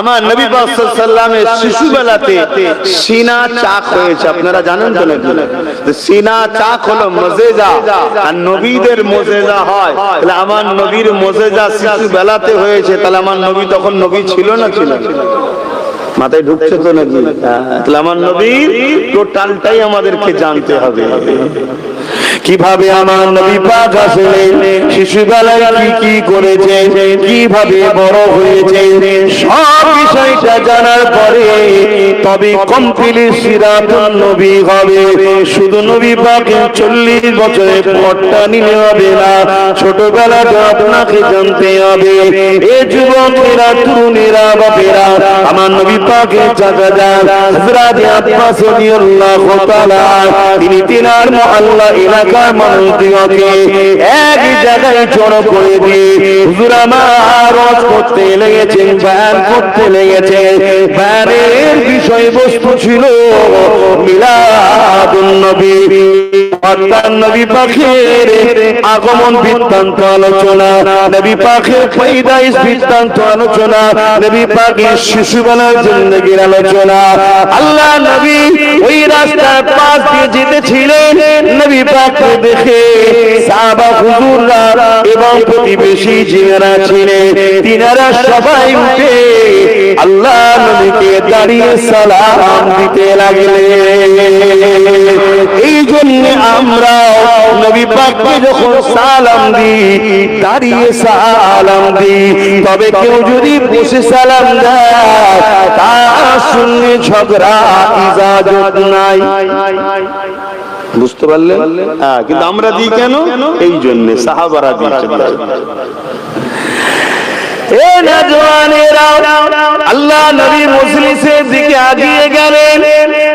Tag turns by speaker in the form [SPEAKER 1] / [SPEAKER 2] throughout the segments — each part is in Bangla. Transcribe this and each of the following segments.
[SPEAKER 1] আমার নবী সাল্লামের শিশুবেলাতে সিনা চাক হয়েছে। আপনারা জানেন তো নাকি? সিনা চাক হলো মজেজা আর নবীদের মজেজা হয়। তাহলে আমার নবীর মজেজা শিশু বেলাতে হয়েছে। তাহলে আমার নবী তখন নবী ছিল না ছিল? মাথায় ঢুকছে তো নাকি? তাহলে আমার নবীর টোটালটাই আমাদেরকে জানতে হবে। কীভাবে আমার নবী পাক আসলে শিশুবেলায় কি কি করেছে কীভাবে বড় হয়েছে সব বিষয়টা জানার পরে তবে কমপ্লিট সিরাতুন নবী হবে। শুধু নবী পাকে চল্লিশ বছরের পরটা নিলে হবে না ছোটবেলাতে আপনাকে জানতে হবে। এ যুবকেরা, তরুণেরা, বাপেরা, আমার নবী পাকে চাচা যান হযরত আব্বাস রাদিয়াল্লাহু তাআলা, তিনি তিনার মহল্লা মানুষদিগকে এক জায়গায় জড়ো করে দিয়ে হুজুর আমার করতে লেগেছেন ব্যান করতে লেগেছে ব্যানের বিষয়বস্তু ছিল মিলাদুল নবী। এবং প্রতিবেশী যারা ছিলেন, তিনারা সবাই উঠে আল্লাহ নবীকে দাঁড়িয়ে সালাম দিতে লাগলেন। এই জন্য আমরা নবী পাককে যখন সালাম দিই দাঁড়িয়ে সালাম দিই তবে কেউ যদি বসে সালাম দেয় তার সঙ্গে ঝগড়া ইজাজত নাই। বুঝতে পারলে হ্যাঁ কিন্তু আমরা দিই কেন? এই জন্য সাহাবারা দিয়েছেন। এ নজওয়ানেরা আল্লাহ নবী মজলিসের দিকে আগিয়ে গেলেন।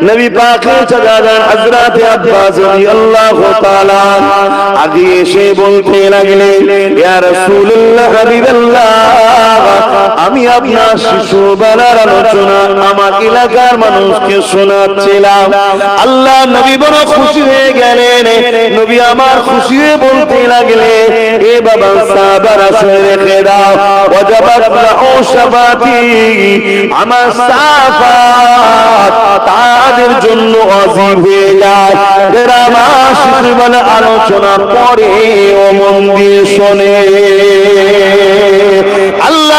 [SPEAKER 1] নবী পাকের চাচাজান হযরত আব্বাস রাদিয়াল্লাহু তাআলা আগে এসে বলতে লাগলেন ইয়া রাসূলুল্লাহ হাবিবাল্লাহ আমি আপনার শিশু বেলার আলোচনা আমার এলাকার মানুষকে শোনাচ্ছিলাম। আল্লাহ নবী বড় খুশি হয়ে গেলেন। নবী আমার খুশি হয়ে বলতে লাগলেন এ বাবা সাহাবারা শুনে রেখে দাও ওয়াজাবাত له শাফাতি আমার সাফাত তাদের জন্য অজীব হয়ে যায়। এরা আমার জীবনে আলোচনা পরে ও মন দিয়ে শোনে।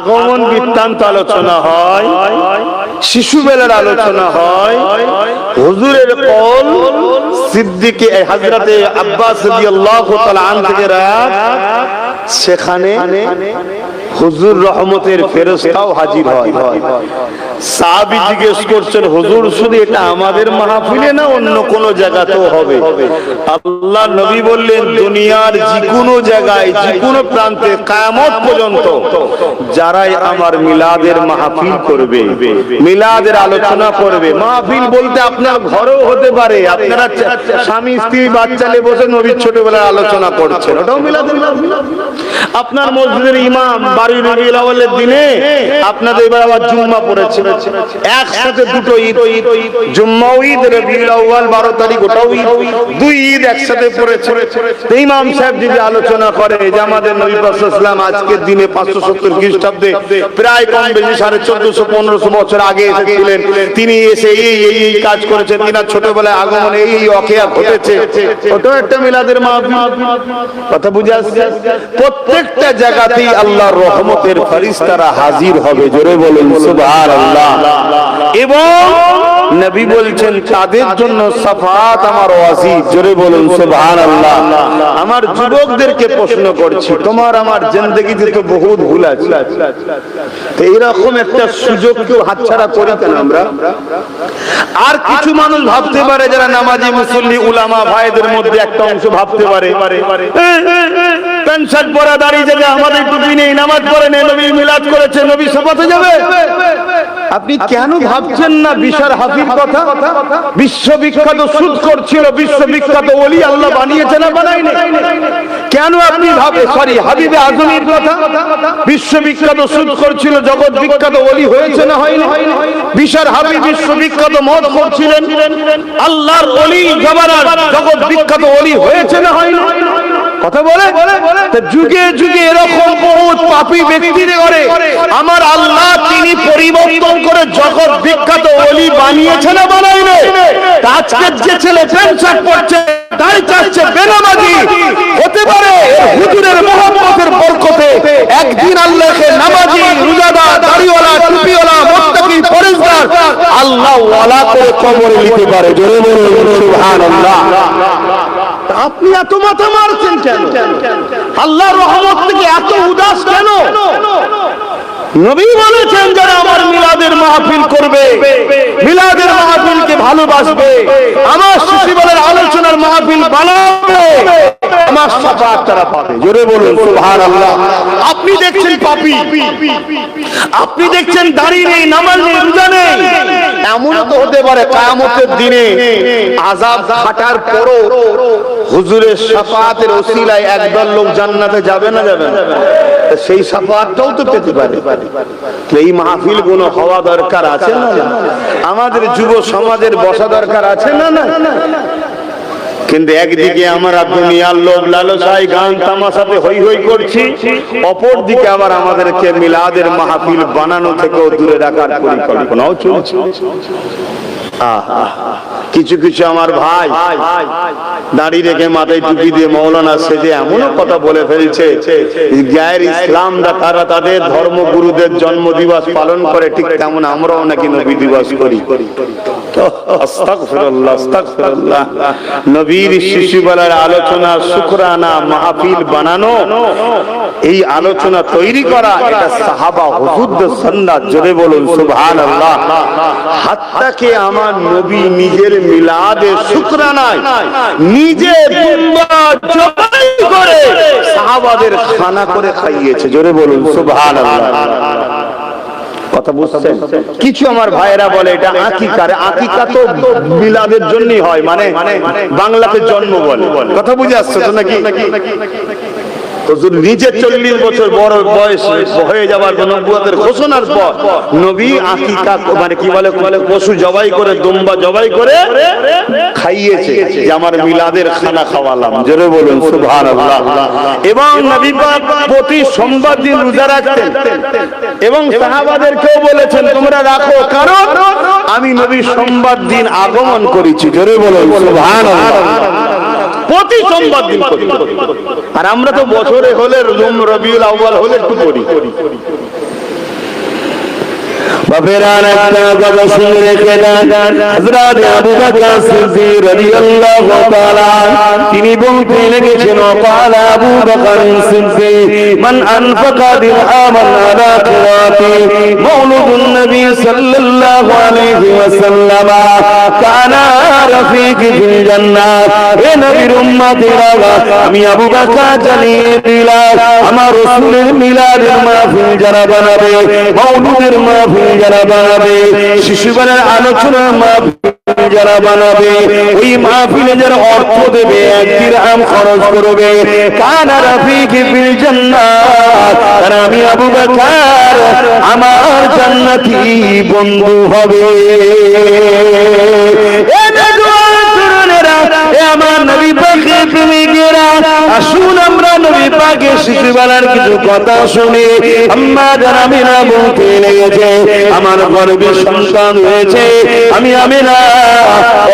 [SPEAKER 1] আগমন বৃত্তান্ত আলোচনা হয় শিশুবেলার আলোচনা হয়, হুজুরের কল সিদ্দিকে হাজরাতে আব্বাস সেখানে হুজুর রহমতের ফেরস্তাও হাজির হয়। সাহাবী জিজ্ঞেস করছেন, হুজুর, শুধু এটা আমাদের মাহফিলে না অন্য কোন জায়গাতেও হবে? আল্লাহ নবী বললেন, দুনিয়ার যে কোনো জায়গায় যে কোনো প্রান্তে কায়ামত পর্যন্ত যারাই আমার মিলাদের মাহফিল করবে, মিলাদের আলোচনা করবে, মাহফিল বলতে আপনার ঘরেও হতে পারে, আপনারা স্বামী, স্ত্রী, বাচ্চা নিয়ে বসে নবীর ছোটবেলায় আলোচনা করছেন, ওটাও মিলাদের আপনার মসজিদের ইমাম, বাড়ির আউয়ালের দিনে আপনাদের এবার আবার জুম্মা পড়েছে একসাথে দুটো ঈদ। জুম্মা ঈদ, রবিউল আউয়াল 12 তারিখ, ওটাও ঈদ। দুই ঈদ একসাথে পড়েছে। ইমাম সাহেব যদি আলোচনা করে যে আমাদের নবী দিনে 570 খ্রিস্টাব্দে প্রায় কম বেশি সাড়ে চোদ্দশো, পনেরোশো বছর আগে এসেছিলেন। তিনি এসে এই এই কাজ করেছেন। তিনার ছোটবেলায় আগমন এই এই অকেয়া ঘটেছে। ওটাও একটা মিলাদের মাহফিল। কথা বুঝে আসছে? প্রত্যেকটা জায়গাতেই আল্লাহর রহমতের ফেরেশতারা হাজির হবে। জোরে বলুন, সুবহানাল্লাহ। এবং নবী বলছেন, তাদের জন্য সাফাত আমার ওয়াজিব। জোরে বলুন, সুবহানাল্লাহ। আমার যুবকদেরকে প্রশ্ন করছি, তোমার আমার জিন্দগিতে তো বহুত ভুল আছে। তো এরকম একটা সুযোগ কেউ হাতছাড়া করি কেন আমরা? আর কিছু মানুষ ভাবতে পারে, যারা নামাজি, মুসল্লি, উলামা, ভাইদের মধ্যে একটা অংশ ভাবতে পারে।
[SPEAKER 2] প্যান্ট শার্ট পরা দাঁড়িয়ে যাবে আমাদের টুপি নেই নামাজ পড়ে নেই নবী মিলাদ করেছে, নবী সফাতে যাবে। আপনি কেন ভাবছেন না বিশার হাফির কথা? বিশ্ববিখ্যাত সুদ করছিল, বিশ্ববিখ্যাত ওলি আল্লাহ বানিয়েছে না বানায়নি? কেন আপনি ভাবে সরি, হাবিবে আজমির কথা? বিশ্ববিখ্যাত সুদ করছিল, জগৎ বিখ্যাত ওলি হয়েছে না হয়নি? বিশার হাবিব বিশ্ববিখ্যাত মত করছিলেন। আল্লাহর ওলি জমানার জগৎ বিখ্যাত ওলি হয়েছে না হয়নি? কথা বলে? যুগে যুগে এরকম বহুত পাপী ব্যক্তিরে করে। আমার আল্লাহ তিনি পরিবর্তন করে জগৎ বিখ্যাত অলি বানিয়েছে না বানাই আজকে যে ছেলে প্যান্ট শার্ট পড়ছে তাই চাচ্ছে বেনামাজি হতে পারে হুজুরের মোহাম্মতের বরকতে একদিন আল্লাহকে নামাজি রোজাদার দাড়িওয়ালা টুপিওয়ালা মুত্তাকি ফরেজদার আল্লাহ ওয়ালা করে কবরে নিতে পারে। জোরে বলুন সুবহানাল্লাহ। আপনি এত মাথা মারছেন কেন? আল্লাহ রহমত থেকে এত উদাস কেন? নবী বলেছেন যারা আমার মিলাদের মাহফিল করবে, মিলাদের মাহফিলকে ভালোবাসবে, আমার শিশুবেলার আলোচনার মাহফিল বানাবে। আমার সাফাত তারা পাবে। জোরে বলুন, সুবহানাল্লাহ। আপনি দেখছেন পাপী। আপনি দেখছেন দাড়ি নেই, নামাজ নেই, রোজা নেই। এমন তো হতে পারে কিয়ামতের দিনে আযাব খাটার পরও হুজুরের শাফাতের ওসিলায় একদল লোক জান্নাতে যাবে না যাবে না? সেই শাফাতটাও তো পেতে পারে। এই মাহফিলগুলো হওয়া দরকার আছে না? আমাদের যুব সমাজের বসা দরকার আছে না? না। কিন্তু একদিকে আমরা দুনিয়ার লোক লালসায় গান তামাশাতে হই হই করছি অপর দিকে আবার আমাদেরকে মিলাদের মাহফিল বানানো থেকেও দূরে রাখার পরিকল্পনাও চলছে। কিছু কিছু আমার ভাই দাঁড়িয়ে রেখে মাথায় টুপি দিয়ে মৌলানা সেজে এমনও কথা বলে ফেলছে, গায়ের ইসলাম তারা তাদের ধর্মগুরুদের জন্ম দিবস পালন করে, ঠিক তেমন আমরাও নাকি নবী দিবস করি। নবীর শিশুবেলার আলোচনা, শুকরানা, মাহফিল বানানো, এই আলোচনা তৈরি করা, এটা সাহাবা হুজুরদের সুন্নাত, জোরে বলুন সুবহানাল্লাহ হাত্তাকে আমার নবী নিজের মিলাদে শুকরানায় নিজে করে সাহাবাদের খানা করে খাইয়েছে। জোরে বলুন, সুবহানাল্লাহ। কথা বুঝছেন? কিছু আমার ভাইয়েরা বলে, এটা আকিকার আকিকা তো মিলাদের জন্যই হয় মানে বাংলাতে জন্ম বলে। কথা বুঝে আসছে তো নাকি? হুজুর নিজে চল্লিশ বছর বড় বয়স হয়ে নবুয়াতের ঘোষণার পর নবী আকিকা মানে কি বলে পশু জবাই করে, দুম্বা জবাই করে খাইয়েছে যে আমার মিলাদের খানা খাওয়ালাম। জোরে বলুন, সুবহানাল্লাহ। এবং নবী পাক প্রতি সোমবার দিন রোজা রাখতেন। এবং সাহাবাদেরকেও বলেছেন, তোমরা রাখো, কারণ আমি নবী সোমবার দিন আগমন করেছি। জোরে বলুন, সুবহানাল্লাহ। প্রতি সোমবার দিন করি। আর আমরা তো বছরে হলে রুম রবিউল আউয়াল হলে একটু করি।
[SPEAKER 1] বাপের একটা কথা শুনে রেখে দেন। হযরত আবু বকর সিদ্দিক রাদিয়াল্লাহু তাআলা তিনি বলতে লেগেছেন قال আবু বকর সিদ্দিক মান আনফাকা দিরহামান আলা খিরাতি মওলুদুন নবী সাল্লাল্লাহু আলাইহি ওয়াসাল্লাম কানা রফিক ফিল জান্নাত হে নবীর উম্মতেরা আমি আবু বকর জানিয়ে দিলাম আমার রাসূলের মিলাদের মাহফিল যারা বানাবে মওলুদের মাহফিল যারা বানাবে শিশুবেলার আলোচনা মাহফিল যারা বানাবে ওই মাহফিলে যারা অর্থ দেবে এক দিরহাম খরচ করবে। কানা রাফিক ফিল জান্নাত। আর আমি আবু বকর, আমার জান্নাতি বন্ধু হবে। এ আমার নবী পাকে তুমি গেরা আসুন আমরা নবী পাকে শিশুবেলার কিছু কথা শুনি। আম্মা যারা আমিনা বলতে লেগেছে আমার গর্বে সন্তান হয়েছে। আমি না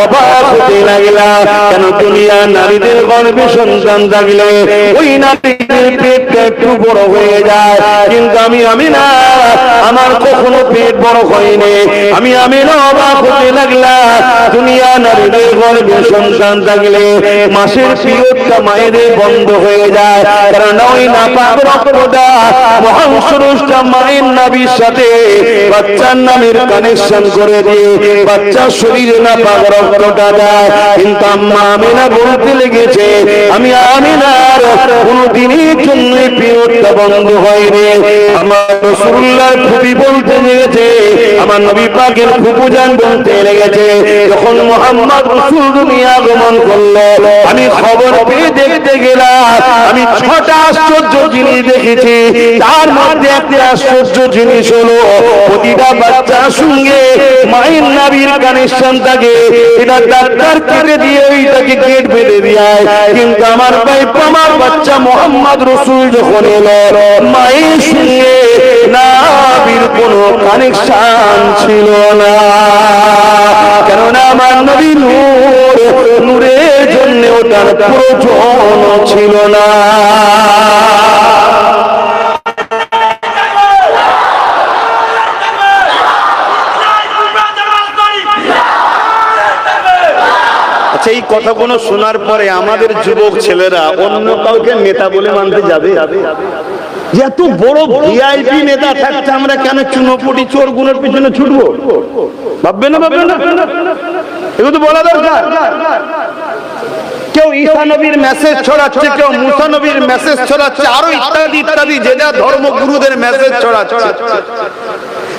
[SPEAKER 1] অবাক হতে লাগলাম, কেন দুনিয়া নারীদের গর্বে সন্তান থাকলে? ওই নারীদের পেটটা একটু বড় হয়ে যায়। কিন্তু আমি আমি না আমার কখনো পেট বড় হয়নি। আমি আমি দুনিয়া নারীদের গর্ভে সন্তান থাকলে মাসের পিরিয়ডটা মায়েদের বন্ধ হয়ে যায়। কারণ ওই মহান সুরুষটা মায়ের নাবির সাথে বাচ্চার নামের কানেকশন করে দিয়ে বাচ্চার শরীরে যায় কিন্তু আম্মা বলতে লেগেছে, আমি আমি না কোনদিনের জন্য আমি খবর পেয়ে দেখতে গেলাম, আমি ছটা আশ্চর্য জিনিস দেখেছি। তার মধ্যে আশ্চর্য জিনিস হলো, প্রতিটা বাচ্চার সঙ্গে মায়ের নাবির কানেকশন থাকে। এটা ডাক্তার কেটে দিয়ে ওইটাকে গেট বেঁধে কিন্তু আমার ভাই, আমার বাচ্চা মোহাম্মদ রসুল যখন এলো, মায়ের সঙ্গে নাবির কোনো কানেকশন ছিল না। কেননা আমার নবী নূর, নূরের জন্য ওটার প্রয়োজন ছিল না।
[SPEAKER 2] কথাগুলো শোনার পরে আমাদের যুবক ছেলেরা অন্য কাউকে নেতা বলে মানতে যাবে? এত বড় ভিআইপি নেতা থাকতে আমরা কেন চুনোপুটি চোরগুলোর পিছনে ছুটবো? ভাববে না ভাববে না? এগুলো তো বলা দরকার। কেউ ঈসা নবীর মেসেজ ছড়াচ্ছে, কেউ মুসা নবীর মেসেজ ছড়াচ্ছে, আরও ইত্যাদি ইত্যাদি, যে যা ধর্মগুরুদের মেসেজ ছড়াচ্ছে।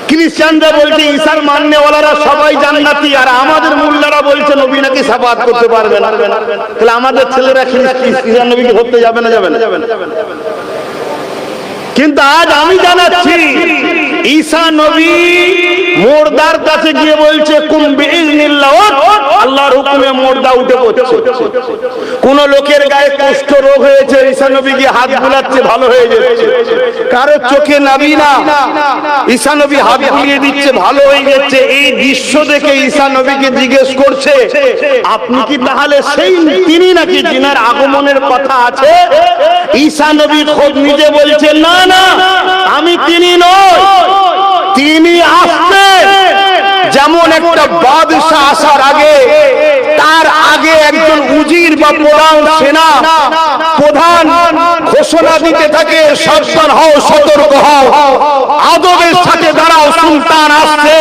[SPEAKER 2] খ্রিস্টানরা বলছে, ঈশার মান্যওয়ালারা সবাই জান্নাতি, আর আমাদের মোল্লারা বলছে, নবী নাকি সাফাত করতে পারবে না। তাহলে আমাদের ছেলেরা খ্রিস্টান নবীকে ধরতে যাবে না যাবে না। কিন্তু আজ আমি জানাচ্ছি ঈসা নবী মোর্দার কাছে গিয়ে বলছে, কুম বিইজনিল্লাহ আল্লাহর হুকুমে মোর্দা উঠে পড়ছে। কোন লোকের গায়ে কুষ্ঠ রোগ হয়েছে, ঈসা নবী গিয়ে হাত বুলাচ্ছে, ভালো হয়ে যাচ্ছে। কারও চোখে নাবি না। ঈসা নবী হাত বুলিয়ে দিচ্ছে, ভালো হয়ে যাচ্ছে। এই দৃশ্য দেখে ঈসা নবীকে জিজ্ঞেস করছে, আপনি কি তাহলে সেই তিনি নাকি যিনার আগমনের কথা আছে? ঈসা নবী খোদ নিজে বলছে, না না, আমি তিনি নয় তিনি আসবে যেমন একটা বাদশাহ আসার আগে, তার আগে একজন উজির বা প্রধান সেনা প্রধান ঘোষণা দিতে থাকে, সাবধান হও, সতর্ক হও। আদবের সাথে দাঁড়াও, সুলতান আসছে।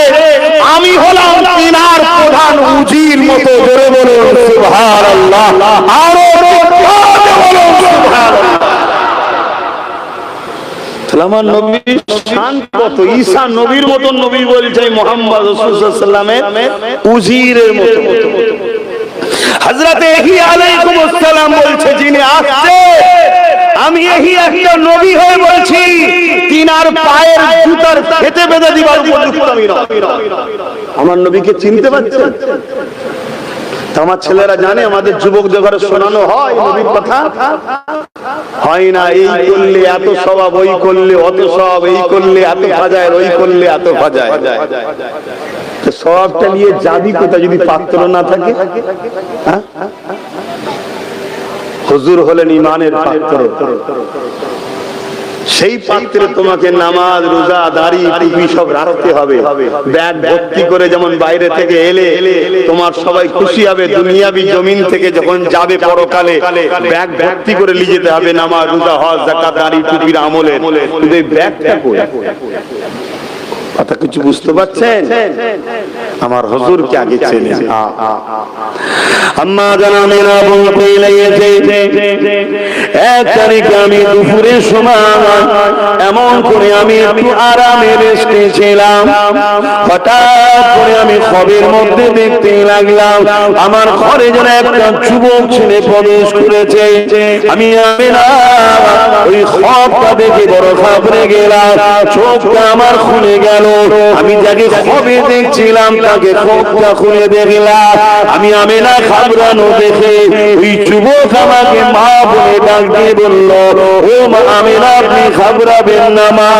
[SPEAKER 2] আমি হলাম তিনার প্রধান উজির মতো জোরে বলুন সুবহানাল্লাহ। আরও জোরে বলুন সুবহানাল্লাহ তাহলে আমি এহি একটা নবী হয়ে বলছি, তিনার পায়ের জুতার খেতে বেঁধে দিবার উপযুক্ত আমি। আমার নবীকে চিনতে পারছেন? আমার ছেলেরা জানে আমাদের যুবকদের ঘরে শোনানো হয় নবীর কথা। হয় না, এই করলে এত স্বভাব, ওই করলে অত সব এই করলে এত ভাজায় ওই করলে এত ভাজায় তো স্বভাবটা নিয়ে যাবি কোথায় যদি পাত্র না থাকে হ্যাঁ? হুজুর হলেন ইমানের পাত্র সেই পাত্রে তোমাকে নামাজ রোজা দাড়ি টুপি সব রাখতে হবে। ব্যাগ ভর্তি করে যেমন বাইরে থেকে এলে তোমার সবাই খুশি হবে দুনিয়াবি জমিন থেকে যখন যাবে পরকালে। ব্যাগ ভর্তি করে নিয়ে যেতে হবে নামাজ রোজা হজ জাকাত দাড়ি টুপির আমলে। তুমি ব্যাগ ব্যাগটা কই? কথা কিছু বুঝতে পারছেন? আমার হুজুরকে আগে চেনে
[SPEAKER 1] আম্মা বলতে এক আমি সময় এমন করে আমি একটু আরামে হঠাৎ করে আমি খবের মধ্যে দেখতে লাগলাম, আমার ঘরে যেন একটা যুবক ছেলে প্রবেশ করেছে। আমি আমি না, ওই খবটা দেখে বড় খাবরে গেলাম, চোখটা আমার খুলে গেল। আমি যাকে খবে দেখছিলাম তাকে খবটা খুলে দেখলাম। আমি আমি না খাবরানো দেখে ওই যুবক আমাকে মা বলে ডাক দিয়ে বলল ও মা আমি না আপনি খাবরাবেন না মা।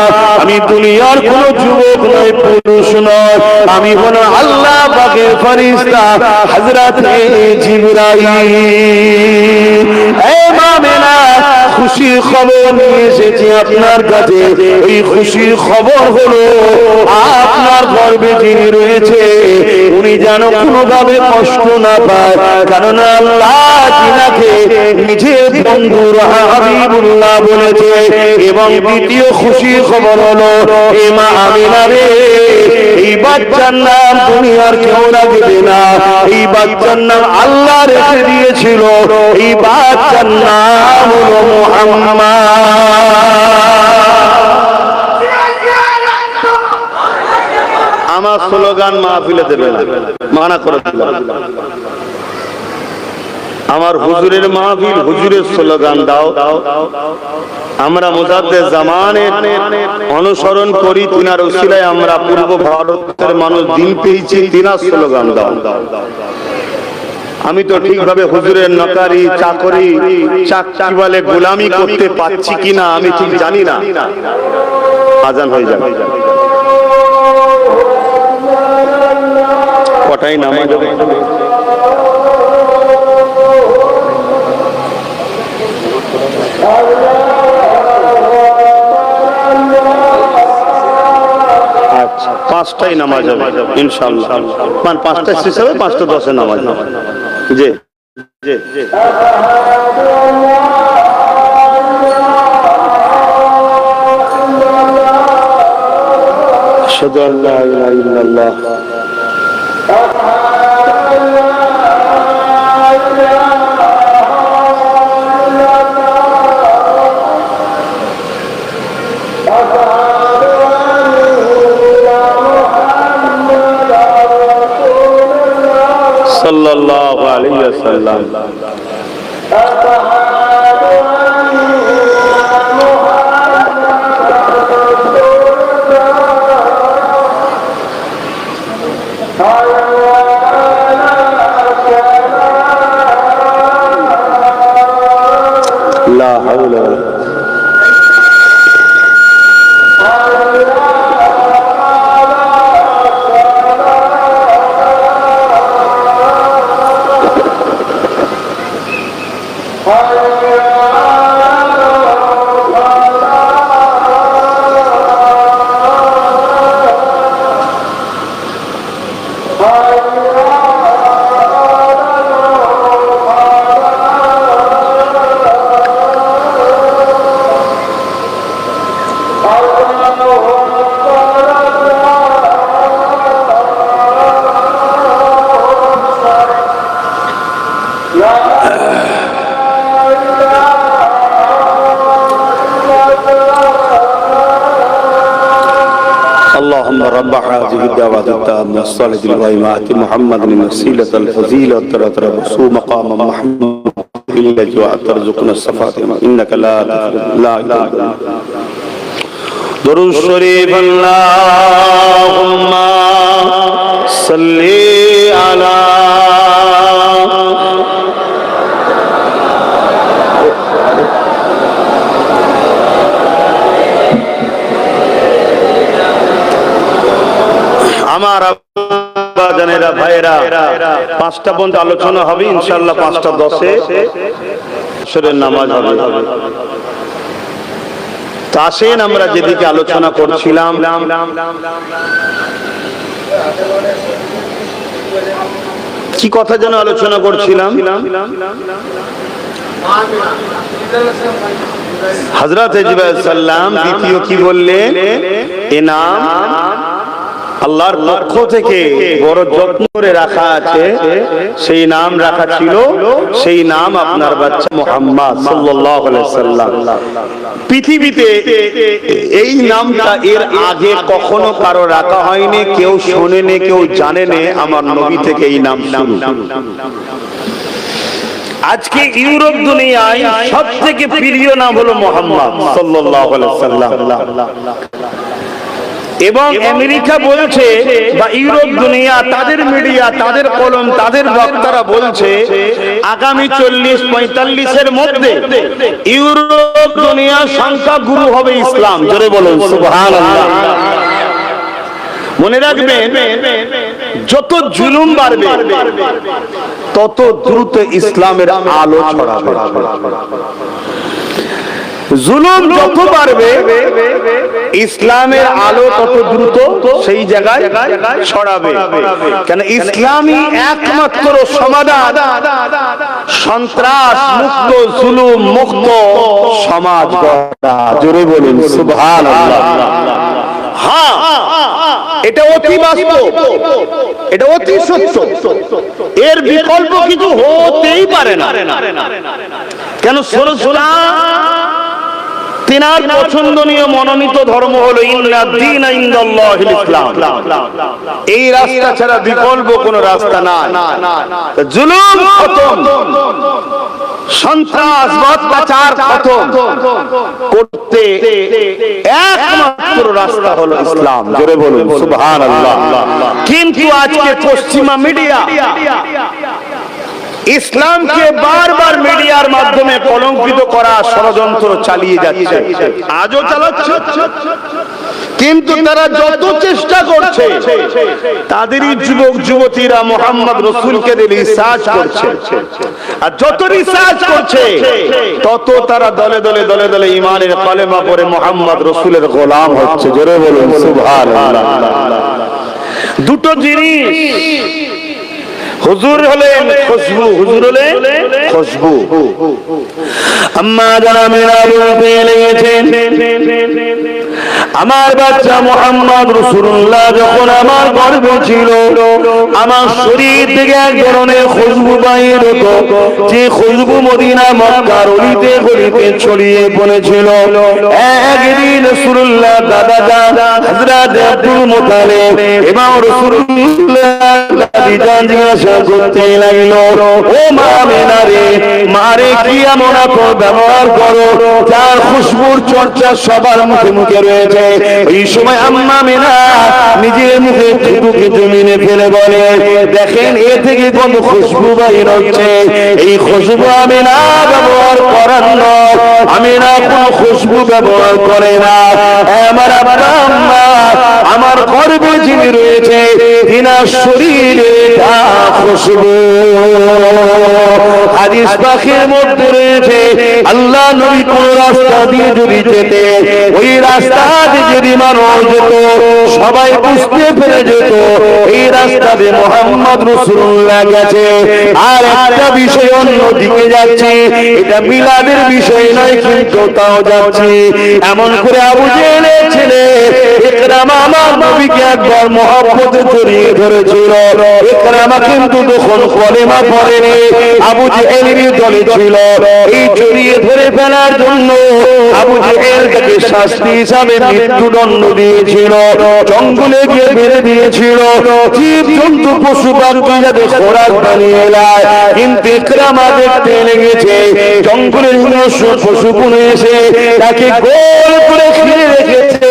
[SPEAKER 1] আমি দুনিয়ার কোন যুবক নয় পুরুষ নয়। আমি হলো আল্লাহ পাকের ফরিস্তা হযরত জিবরাইল। এ মা মেনা খুশি খবর নিয়ে এসেছি আপনার কাছে। এই খুশির খবর হলো, আপনার গর্বে যিনি রয়েছে। উনি যেন কোনোভাবে কষ্ট না পায়। কারণ আল্লাহ জিনাকে নিজের বন্ধুর হাবিবুল্লাহ বলেছে। এবং দ্বিতীয় খুশি খবর হলো, এ মা আমিনা রে, এই বাচ্চার নাম দুনিয়ার কেউ রাখবে না। এই বাচ্চার নাম আল্লাহ রেখে দিয়েছিল। এই
[SPEAKER 2] আমার স্লোগান মাহফিলে দেবে মানা করে আমার হুজুরের মাহফিল, হুজুরের স্লোগান দাও। আমরা মুজাদ্দের জামানের অনুসরণ করি, তিনার উসিলায় আমরা পূর্ব ভারতের মানুষ দিন পেয়েছি, তিনার স্লোগান দাও। আমি তো ঠিকভাবে হুজুরের নকারি, চাকরি চাকরি বলে গোলামি করতে পারছি কিনা, আমি ঠিক জানি না। আজান হয়ে যাবে। কটাই নামাজ? আচ্ছা পাঁচটাই নামাজ হবে ইনশাল্লাহ মানে পাঁচটা শেষ হবে, পাঁচটা দশে নামাজ হবে। জি জি জি أشهد أن لا إله إلا الله সাল্লাম الصالح الغيمات محمد من وسيلة الفضيلة ترتربسو مقام محمد إلا جوا ترزقنا الصفاتهم إنك لا لا لا درود شریف اللهم صلي على আমার জানেরা ভাইরা পাঁচটা পর্যন্ত আলোচনা হবে ইনশাল্লাহ পাঁচটা দশে আসরের নামাজ হবে। তা আসেন আমরা যেদিকে আলোচনা করছিলাম। কি কথা যেন আলোচনা করছিলাম? হজরত দ্বিতীয় কি বললেন? এ নাম আল্লাহর পক্ষ থেকে বড় যত্ন করে রাখা আছে, সেই নাম রাখা ছিল, সেই নাম আপনার বাচ্চা মোহাম্মদ সাল্লাল্লাহু আলাইহি সাল্লাম। পৃথিবীতে এই নামটা এর আগে কখনো কারও রাখা হয়নি, কেউ শোনেনি, কেউ জানেনি, আমার নবী থেকে এই নাম শুরু। আজকে ইউরোপ দুনিয়ায় সব থেকে প্রিয় নাম হলো মোহাম্মদ সাল্লাল্লাহু আলাইহি সাল্লাম। এবং আমেরিকা বলছে বা ইউরোপ দুনিয়া তাদের মিডিয়া তাদের কলম তাদের বক্তারা বলছে আগামী চল্লিশ পঁয়তাল্লিশের মধ্যে ইউরোপ দুনিয়ার সংখ্যা গুরু হবে ইসলাম। জোরে বলুন সুবহানাল্লাহ। মনে রাখবেন যত জুলুম বাড়বে তত দ্রুত ইসলামের আলো ছড়াবে। জুলুম যত বাড়বে ইসলামের আলো তত দ্রুত সেই জায়গায় ছড়াবে। কেন ইসলামই একমাত্র সমাধান। সন্ত্রাস মুক্ত জুলুম মুক্ত সমাজ
[SPEAKER 1] জোরে বলুন সুবহানাল্লাহ।
[SPEAKER 2] হ্যাঁ এটা অতি বাস্তব। এটা অতি সত্য। এর বিকল্প কিছু হতেই পারে না। কেন সরসরা তিনার পছন্দনীয় মনোনীত ধর্ম হলো ইসলাম। এই রাস্তা ছাড়া বিকল্প কোন রাস্তা না জুলুম খতম। সন্ত্রাস অত্যাচার খতম। করতে একমাত্র রাস্তা হলো ইসলাম।
[SPEAKER 1] জোরে বলুন সুবহানাল্লাহ।
[SPEAKER 2] কিন্তু আজকে পশ্চিমা মিডিয়া ইসলামকে বারবার মিডিয়ার মাধ্যমে কলঙ্কিত করা ষড়যন্ত্র চালিয়ে যাচ্ছে। আজও চালাচ্ছে। কিন্তু তারা যত চেষ্টা করছে তাদেরই যুবক যুবতীরা মোহাম্মদ রসুলকে রিসার্চ করছে। আর যত রিসার্চ করছে তত তারা দলে দলে দলে দলে ইমানের কলেমা পরে মোহাম্মদ রসুলের গোলাম হচ্ছে।
[SPEAKER 1] জোরে বলুন সুবহানাল্লাহ।
[SPEAKER 2] দুটো জিনিস হুজুর হলেন খুশবু। হুজুর হলেন খুশবু।
[SPEAKER 1] আম্মা জানামেরা বলতে লেগেছেন আমার বাচ্চা মোহাম্মদ রসুল্লাহ যখন আমার গর্ভে ছিল, আমার শরীর থেকে এক ধরনের খুশবু বাইর হতো। যে খুশবু মদিনা মক্কার অলিতে গলিতে ছড়িয়ে পড়েছিল। একদিন রসুল্লাহ দাদা দাদা হযরত আব্দুল মুতালিব এবং রসুল্লাহ জিজ্ঞাসা করতে লাগল, ও মা মেনা রে কি এমন ব্যবহার করো? যার খুশবুর চর্চা সবার মুখে মুখে রয়েছে। এই সময় আম্মা মেনা নিজের মুখে থুতুকে জমিনে ফেলে বলে দেখেন এ থেকে কত খুশবু বাইর হচ্ছে। এই খুশবু আমি না ব্যবহার করার নয় আমি না কোনো খুশবু ব্যবহার করে না। আমার আব্বা আম্মা আমার গর্বে যিনি রয়েছে, তিনার শরীরে খুশবু হাদিস পাখির মধ্যে রয়েছে, আল্লাহ নবী কোন রাস্তা দিয়ে যদি যেতে, ওই রাস্তা যদি মানুষ যেত, সবাই বুঝতে পেরে যেত, এই রাস্তা দিয়ে মোহাম্মদ রসুল্লাহ গেছে। আর একটা বিষয় অন্য যাচ্ছে, এটা মিলাদের বিষয় নয়, কিন্তু তাও যাচ্ছে। এমন করে আবু জেলে ছেলে জঙ্গলে গিয়ে মেরে দিয়েছিল। জীব জন্তু পশু পাখি যাতে খোরাক বানিয়ে এলায় কিন্তু একরামা দেখতে লেগেছে, জঙ্গলের হিংস্র পশুগুলো এসে তাকে গোল করে রেখেছে।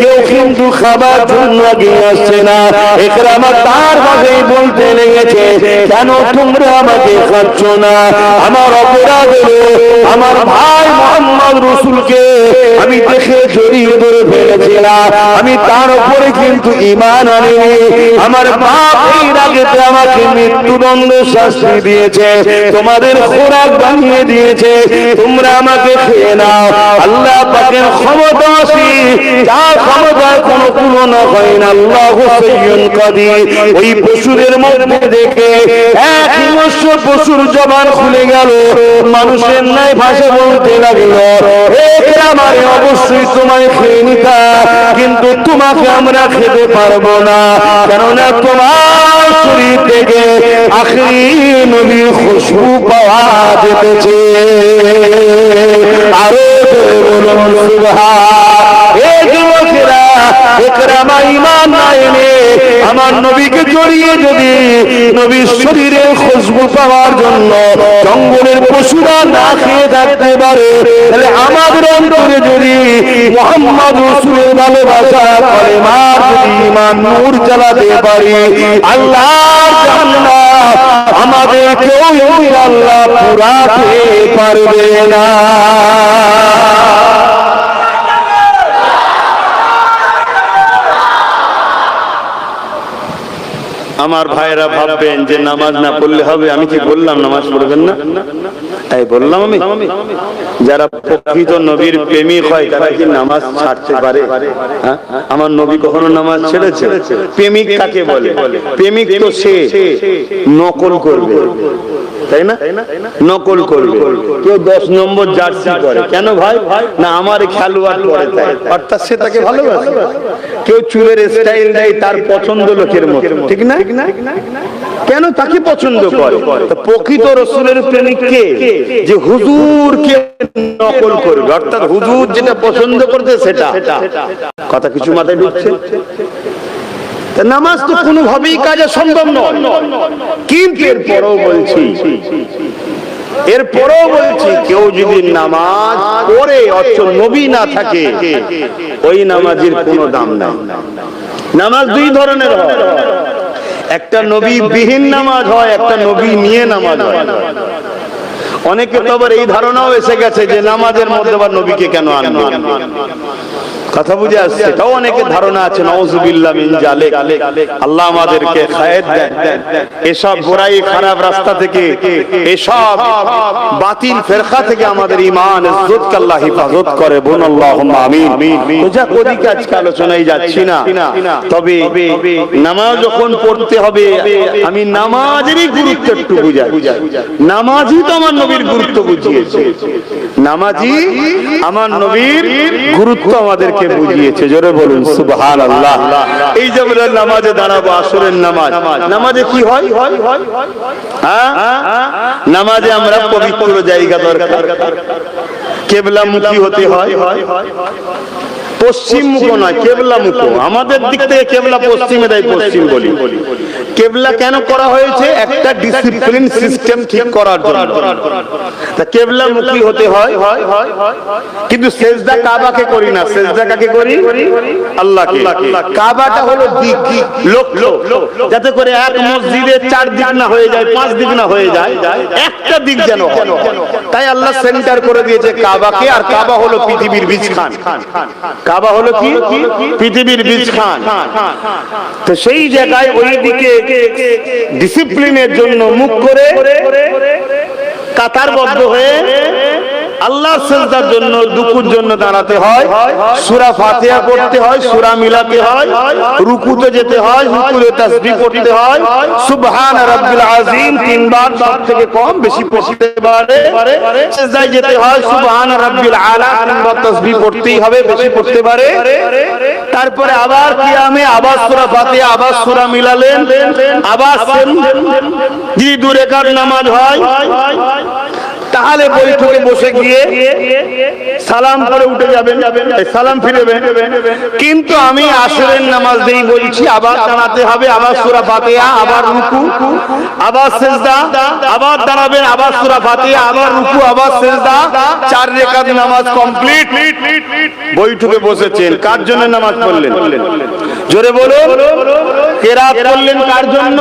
[SPEAKER 1] কেউ কিন্তু খাবার জন্য আগে আসছে না। একরামা তার ভাবেই বলতে লেগেছে, কেন তোমরা আমাকে খাচ্ছ না? আমার অপরাধ আমার ভাই মোহাম্মদ রসুলকে আমি দেখে জড়িয়ে ধরে ফেলেছিলাম। আমি তার উপরে কিন্তু ইমান আনিনি। আমার বাপ এর আগে আমাকে মৃত্যুদণ্ড শাস্তি দিয়েছে। তোমাদের খোরাক বানিয়ে দিয়েছে। তোমরা আমাকে খেয়ে নাও। আল্লাহ পাকের ক্ষমতা আসি। যার ক্ষমতার কোনো তুলনা হয় না। আল্লাহ কাদির। ওই পশুদের মধ্যে দেখে এক পশুর জবান খুলে গেল। মানুষের নাই ভাষা বলতে লাগল অবশ্যই তোমায় খেয়ে নিতা, কিন্তু তোমাকে আমরা খেতে পারব না। কেননা তোমার শরীর থেকে আখরি খুশবু পাওয়া যেতেছে। আরও বলুন একরামা ইমান আমার নবীকে জড়িয়ে যদি নবীর শরীরে খুশবু পাওয়ার জন্য জঙ্গলের পশুরা না খেয়ে থাকতে পারে, তাহলে আমাদের অন্তরে যদি মোহাম্মদ রসুলের ভালোবাসা করে মা যদি নূর চালাতে পারি আল্লাহ আমাদের কেউ আল্লাহ পুরাতে পারবে না।
[SPEAKER 2] আমার ভাইরা ভাববেন যে নামাজ না পড়লে হবে, আমি কি বললাম নামাজ পড়বেন না? তাই বললাম আমি। যারা প্রকৃত নবীর প্রেমিক হয়, তারা কি নামাজ ছাড়তে পারে? হ্যাঁ? আমার নবী কখনো নামাজ ছেড়েছে? প্রেমিক কাকে বলে? প্রেমিক তো সে নকল করবে। তাই না? নকল করবে। কেউ দশ নম্বর জার্সি করে কেন ভাই? না আমার খেলোয়াড় করে তাই। অর্থাৎ সে তাকে ভালোবাসে। কেউ চুলের স্টাইল দেয় তার পছন্দ লোকের মতো। ঠিক না? কেন তাকে পছন্দ করে? প্রকৃত রসুলের প্রেমিক কে? যে হুজুর কে নকল করবে? অর্থাৎ হুজুর যেটা পছন্দ করতে সেটা। কথা কিছু মাথায় ঢুকছে? তা নামাজ তো কোনোভাবেই কাজে সম্ভব নয়। কিন্তু এরপরও বলছি এরপরও বলছি, কেউ যদি নামাজ পড়ে, অথচ নবী না থাকে, ওই নামাজের কোনো দাম নাই। নামাজ দুই ধরনের একটা নবী বিহীন নামাজ হয়, একটা নবী নিয়ে নামাজ হয়। অনেকে তো আবার এই ধারণাও এসে গেছে যে নামাজের মধ্যে আবার নবীকে কেন আনবে? কথা বুঝে আসছে। এটাও অনেকের ধারণা আছে মিন আল্লাহ আমাদেরকে দেন। এসব খারাপ রাস্তা থেকে, এসব বাতিল ফেরকা থেকে আমাদের আল্লাহ করে। আল্লাহুম্মা আমিন। যাচ্ছি না। তবে নামাজ যখন পড়তে হবে, আমি নামাজেরই গুরুত্ব একটু বুঝাই। নামাজই তো আমার নবীর গুরুত্ব বুঝিয়েছে। নামাজি আমার নবীর গুরুত্ব আমাদেরকে বুঝিয়েছে জোরে বলুন সুবহান আল্লাহ এই যে বলে নামাজে দাঁড়াবো আসরের নামাজ। নামাজে কি হয়? হ্যাঁ? নামাজে আমরা পবিত্র জায়গা দরকার। কেবলা মুখী হতে হয়। পশ্চিম মুখ নয় কেবলা মুখ আমাদের দিক থেকে কেবলা পশ্চিমে দেয় পশ্চিম বলি। কেবলা কেন করা হয়েছে? একটা ডিসিপ্লিন সিস্টেম ঠিক করার জন্য। তা কেবলা মুখী হতে হয়। কিন্তু সেজদা কাবাকে করি না। সেজদা কাকে করি? আল্লাহকে। কাবাটা হলো দিক। লক্ষ্য। যাতে করে এক মসজিদে চার দিক না হয়ে যায় পাঁচ দিক না হয়ে যায়। একটা দিক যেন তাই আল্লাহ সেন্টার করে দিয়েছে কাবাকে আর কাবা হলো পৃথিবীর বীজ খান কাবা হলো কি? পৃথিবীর বীজ খান তো সেই জায়গায় ওই দিকে ডিসিপ্লিনের জন্য মুখ করে কাতারবদ্ধ হয়ে আল্লাহ সেজদার জন্য, দুকুর জন্য দাঁড়াতে হয়। সূরা ফাতিহা পড়তে হয়, সূরা মিলাতে হয়। রুকুতে যেতে হয়, রুকুতে তাসবিহ পড়তে হয়। সুবহান রাব্বিল আযীম তিনবার, সব থেকে কম বেশি পড়তে পারে। সেজদায় যেতে হয়, সুবহান রাব্বিল আলা তিনবার তাসবিহ পড়তেই হবে, বেশি পড়তে পারে। তারপরে আবার কিয়ামে, আবার সূরা ফাতিহা, আবার সূরা মিলালেন। আবার যদি দু রেখার নামাজ হয় তাহলে বৈঠকে বসে গিয়ে সালাম করে উঠে যাবেন। সালাম ফিরবেন কিন্তু আমি আসরের নামাজ দেই বলছি আবার দাঁড়াতে হবে আবার সূরা ফাতিহা আবার রুকু আবার সিজদা আবার দাঁড়াবেন আবার সূরা ফাতিহা আবার রুকু আবার সিজদা চার রেখাত নামাজ কমপ্লিট। বৈঠকে বসেছেন কার জন্য নামাজ পড়লেন? জোরে বলুন কেরাত করলেন কার জন্য?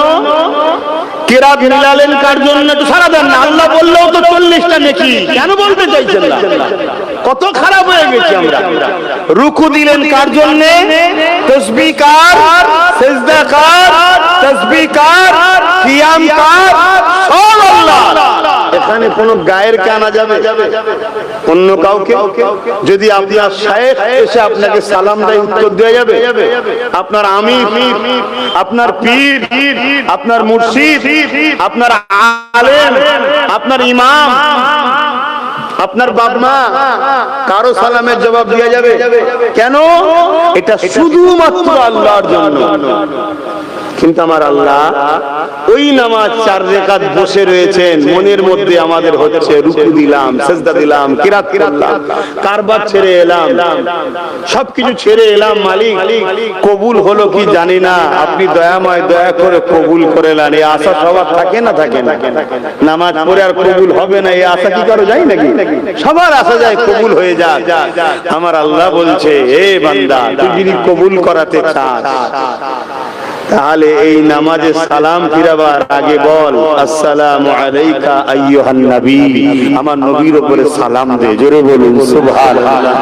[SPEAKER 2] কেরাত মিলালেন কার জন্য? একটু সারা দেন না আল্লাহ বললেও তো চল্লিশটা নাকি কেন বলতে চাইছেন না? কত খারাপ হয়ে গেছি আমরা। রুকু দিলেন কার জন্য? তসবি কার? সেজদা কার? তসবি কার? এখানে কোন গায়ের কে আনা যাবে। অন্য কাউকে। যদি আপনার শায়েখ এসে আপনাকে সালাম দেয়, উত্তর দেওয়া যাবে। আপনার আমির, আপনার পীর, আপনার মুর্শিদ, আপনার আলেম, আপনার ইমাম, আপনার বাপমা, কারও সালামের জবাব দেওয়া যাবে। কেন? এটা শুধুমাত্র আল্লাহর জন্য। কিন্তু আমার আল্লাহ ওই নামাজ চার রেখাত বসে রয়েছেন, মনের মধ্যে আমাদের হচ্ছে রুকু দিলাম, সেজদা দিলাম, কিরাত করলাম, কারবার ছেড়ে এলাম, সবকিছু ছেড়ে এলাম, মালিক, কবুল হলো কি জানি না, আপনি দয়াময় দয়া করে কবুল করে নেন, এই আশা সবার থাকে না থাকে না? নামাজ পড়ে আর কবুল হবে না, এই আশা কি কারও যায় নাকি? সবার আশা যায় কবুল হয়ে যাক। আমার আল্লাহ বলছে হে বান্দা, তুই যদি কবুল করাতে চাস তাহলে এই নামাজে সালাম ফিরাবার আগে বল, আসসালামু আলাইকা আইয়ুহান নবী। আমার নবীর উপরে সালাম দে, জোরে বলুন, সুবহানাল্লাহ।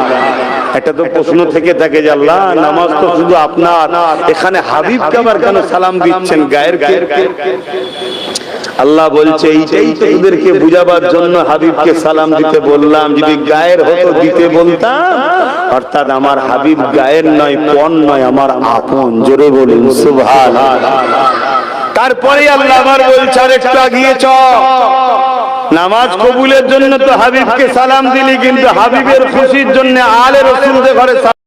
[SPEAKER 2] এটা তো প্রশ্ন থেকে থাকে যে আল্লাহ, নামাজ তো শুধু আপনার, এখানে হাবিবকে আবার কেন সালাম দিচ্ছেন? গায়ের গায়ের আল্লাহ বলছে এইটাই তো তোদেরকে বুঝাবার জন্য হাবিবকে সালাম দিতে বললাম যদি গায়ের হতো দিতে বলতাম অর্থাৎ আমার হাবিব গায়ের নয় পণ নয় আমার আপন জোরে বলুন সুভান তারপরে আল্লাহ আবার বলছে আর একটু আগিয়ে চ নামাজ কবুলের জন্য তো হাবিবকে সালাম দিলি কিন্তু হাবিবের খুশির জন্য আলে রসুলদের ঘরে